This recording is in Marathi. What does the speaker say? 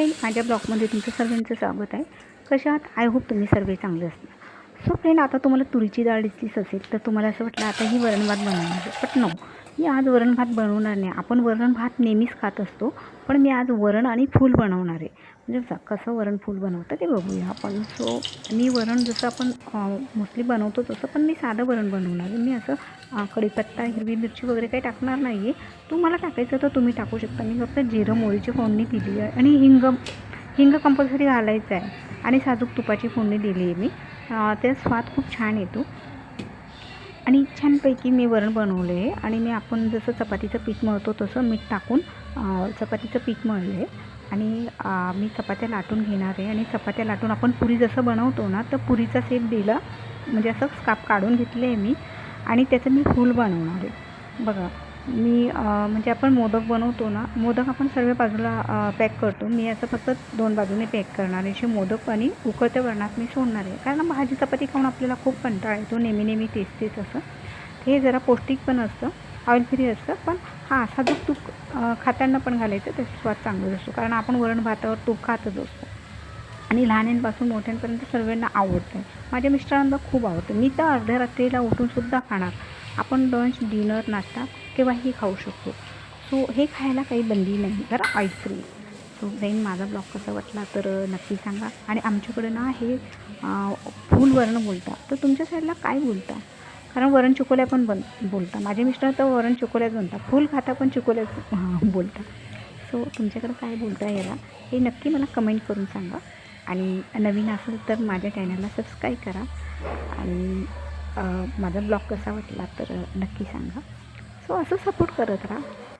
फ्रेंड माझ्या ब्लॉगमध्ये तुमचं सर्वांचं स्वागत आहे. कशा आहात? आय होप तुम्ही सर्व चांगले असणार. सो फ्रेंड आता तुम्हाला तुरीची डाळ दिसलीच असेल तर तुम्हाला असं वाटलं आता ही वरणभात बनवणार आहे. बट नो मी आज वरण भात बनवणार नाही. आपण वरण भात नेहमीच खात असतो पण मी आज वरण आणि फूल बनवणार आहे. म्हणजे कसं वरण फूल बनवतं ते बघूया आपण. सो मी वरण जसं आपण मोस्टली बनवतो तसं पण मी साधं वरण बनवणार आहे. मी असं कढीपत्ता हिरवी मिरची वगैरे काही टाकणार नाही आहे तुम्हाला टाकायचं तर तुम्ही टाकू शकता. मी फक्त जिरं मोहरीची फोडणी दिली आहे आणि हिंग हिंग कंपल्सरी घालायचं आहे. आणि साजूक तुपाची फोडणी दिली आहे मी त्या स्वाद खूप छान येतो. आणि छानपैकी मी वरण बनवले आहे आणि मी आपण जसं चपातीचं पीठ मळतो तसं मीठ टाकून चपातीचं पीठ मळले. आहे आणि मी चपात्या लाटून घेणार आहे आणि चपात्या लाटून आपण पुरी जसं बनवतो ना तर पुरीचा सेप दिला म्हणजे असं स्काप काढून घेतले आहे मी. आणि त्याचं मी फूल बनवणार आहे. बघा. मी म्हणजे आपण मोदक बनवतो ना मोदक आपण सर्व बाजूला पॅक करतो. मी असं फक्त दोन बाजूने पॅक करणार आहे. असे मोदक आणि उकळत्या वरणात मी सोडणार आहे. कारण भाजी चपाती खाऊन आपल्याला खूप कंटाळा येतो. नेहमी नेहमी तेच तेच असं. हे जरा पौष्टिक पण असतं. ऑइल फ्री असतं. पण हां साधं तूप अं, खाताना पण घालायचं त्याचा स्वाद चांगला असतो. कारण आपण वरण भातावर तूप खातच असतो. आणि लहानांपासून मोठ्यांपर्यंत सर्वांना आवडतं. माझ्या मिस्टरांना खूप आवडतं. मी तर अर्ध्या रात्रीला उठूनसुद्धा खाणार. आपण लंच डिनर नाश्ता केव्हाही खाऊ शकतो. सो हे खायला काही बंदी नाही. जरा आईस्क्रीम सो फ्रेंड माझा ब्लॉग कसा वाटला तर नक्की सांगा. आणि आमच्याकडे ना हे फूल वरण बोलता तर तुमच्या साईडला काय बोलता कारण वरण चुकोल्या पण बन बोलता माझे मिस्टर तर वरण चुकोल्याच बनतात. फूल खाता पण चुकोल्याच बोलता सो तुमच्याकडं काय बोलता याला हे नक्की मला कमेंट करून सांगा. आणि नवीन असेल तर माझ्या चॅनलला सबस्क्राईब करा. आणि माझा ब्लॉग कसा वाटला तर नक्की सांगा. सो असं सपोर्ट करत राहा.